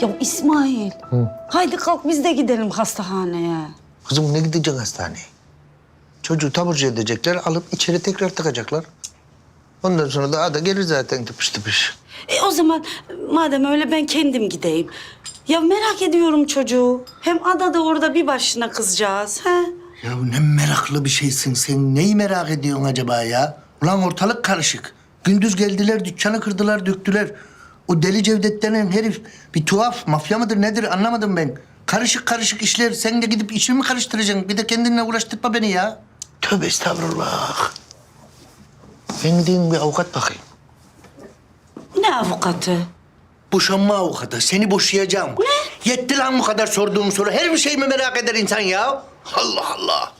Ya İsmail. Haydi kalk biz de gidelim hastahaneye. Kızım ne gideceksin hastaneye? Çocuğu taburcu edecekler, alıp içeri tekrar tıkacaklar. Ondan sonra da ada gelir zaten tıpış tıpış. E o zaman madem öyle ben kendim gideyim. Ya merak ediyorum çocuğu. Hem ada da orada bir başına kızcağız. He? Ya ne meraklı bir şeysin sen. Neyi merak ediyorsun acaba ya? Ulan ortalık karışık. Gündüz geldiler, dükkanı kırdılar, döktüler. O deli Cevdet denen herif bir tuhaf, mafya mıdır nedir anlamadım ben. Karışık karışık işler. Sen de gidip işimi mi karıştıracaksın? Bir de kendinle uğraştırma beni ya. Tövbe estağfurullah. Ben gideyim bir avukat bakayım. Ne avukatı? Boşanma avukatı. Seni boşayacağım. Ne? Yetti lan bu kadar sorduğum soru. Her bir şey mi merak eder insan ya? Allah Allah.